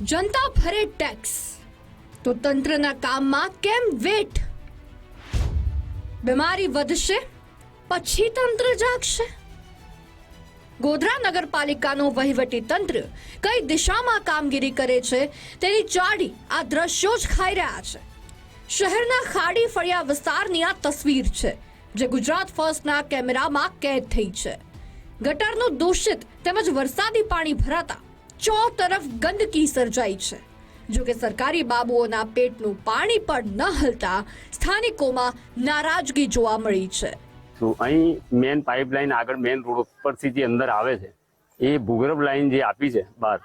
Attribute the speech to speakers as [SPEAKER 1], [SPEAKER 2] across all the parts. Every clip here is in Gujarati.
[SPEAKER 1] જનતા ભરે ટેક્સ તો તંત્રના કામમાં કેમ વેટ? બીમારી વધશે, પછી તંત્ર જાગશે. ગોધરા નગરપાલિકાનું વહીવટી તંત્ર કઈ દિશામાં કામગીરી કરે છે તેની ચાડી આ દ્રશ્યો જ ખાઈ રહ્યા છે. શહેરના ખાડી ફળિયા વિસ્તારની આ તસવીર છે, જે ગુજરાત ફર્સ્ટના કેમેરામાં કેદ થઈ છે. ગટરનું દૂષિત તેમજ વરસાદી પાણી ભરાતા તરફ ગંદકી સર્જાઈ છે. જો કે સરકારી બાબુઓના પેટનું પાણી પણ ન હલતા સ્થાનિકોમાં નારાજગી જોવા મળી છે.
[SPEAKER 2] અહીં મેન પાઇપલાઇન આગળ મેન રોડ પરથી જે અંદર આવે છે, એ ભૂગર્ભ લાઈન જે આપી છે બહાર,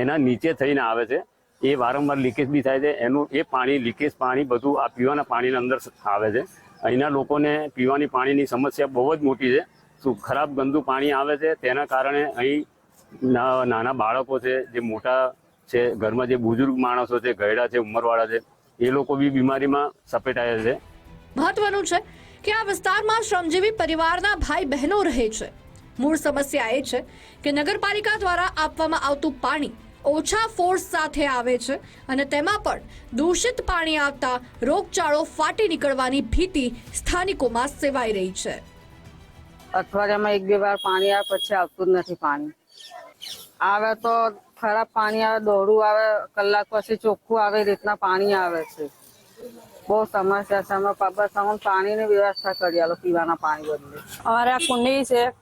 [SPEAKER 2] એના નીચે થઈને આવે છે. એ વારંવાર લીકેજ બી થાય છે. એનું એ પાણી લીકેજ પાણી બધું આ પીવાના પાણીના અંદર આવે છે. અહીંના લોકોને પીવાની પાણીની સમસ્યા બહુ જ મોટી છે. શું ખરાબ ગંદુ પાણી આવે છે, તેના કારણે અહીં નાના બાળકો છે જે મોટા છે ઘરમાં જે બુઝુર્ગ માણસો છે ગયડા છે ઉંમરવાળા છે એ લોકો બી બીમારીમાં સપેટાયા છે.
[SPEAKER 1] મહત્વનું છે કે આ વિસ્તારમાં શ્રમજીવી પરિવારના ભાઈ બહેનો રહે છે. મૂળ સમસ્યા એ છે કે નગરપાલિકા દ્વારા આપવામાં આવતું પાણી ઓછા ફોર્સ સાથે આવે છે અને તેમાં પણ દૂષિત પાણી આવતા રોગચાળો ફાટી નીકળવાની ભીતિ સ્થાનિકોમાં સેવાઈ રહી છે.
[SPEAKER 3] અઠવાડિયામાં એક બે વાર પાણી આવે પછી આવતું જ નથી પાણી. આવે તો ખરાબ પાણી આવે દોડું આવે, કલાક પછી ચોખ્ખું આવે, એ રીતના પાણી આવે છે. બહુ સમસ્યા છે. અમે બસ અમને પાણીની વ્યવસ્થા કરી આલો, પીવાના પાણી બદલે.
[SPEAKER 4] અમારે આ કુંડી છે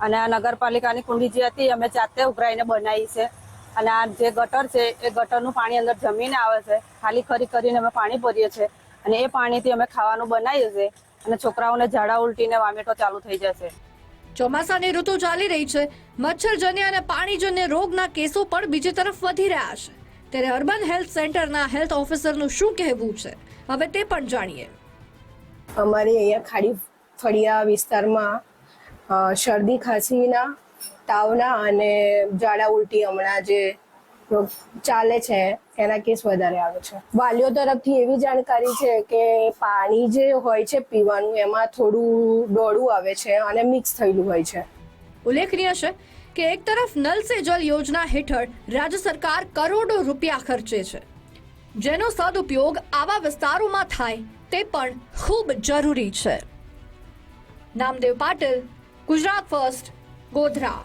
[SPEAKER 4] અને આ નગરપાલિકાની કુંડી જે હતી, અમે જાતે ઉભરાઈને બનાવી છે. અને આ જે ગટર છે, એ ગટરનું પાણી અંદર જમીને આવે છે. ખાલી ખરી કરીને અમે પાણી ભરીએ છીએ. અને એ પાણીથી અમે ખાવાનું બનાવીએ છીએ. અને છોકરાઓને ઝાડા ઉલટીને વામેટો ચાલુ થઈ જશે.
[SPEAKER 1] ચોમાસાની ઋતુ ચાલી રહી છે. મચ્છરજન્ય અને પાણીજન્ય રોગના કેસો પણ બીજી તરફ વધી રહ્યા છે. ત્યારે અર્બન હેલ્થ સેન્ટરના હેલ્થ ઓફિસરનું શું કહેવું છે? હવે તે પણ જાણીએ.
[SPEAKER 5] અમારે અહીંયા ખાડી ફળિયા વિસ્તારમાં શરદી ખાંસીના તાવના અને ઝાડા ઉલટી હમણાં જે ચાલે છે એના કેસ વધારે આવે છે. વાલીઓ તરફથી એવી જાણકારી છે કે પાણી જે હોય છે પીવાનું, એમાં થોડું ડોળું આવે છે અને મિક્સ થયેલું હોય છે.
[SPEAKER 1] ઉલ્લેખનીય છે કે એક તરફ નલ સે જલ યોજના હેઠળ રાજ્ય સરકાર કરોડો રૂપિયા ખર્ચે છે. જેનો સદુપયોગ આવા વિસ્તારોમાં થાય તે પણ ખૂબ જરૂરી છે. નામદેવ પાટીલ, ગુજરાત ફર્સ્ટ, ગોધરા.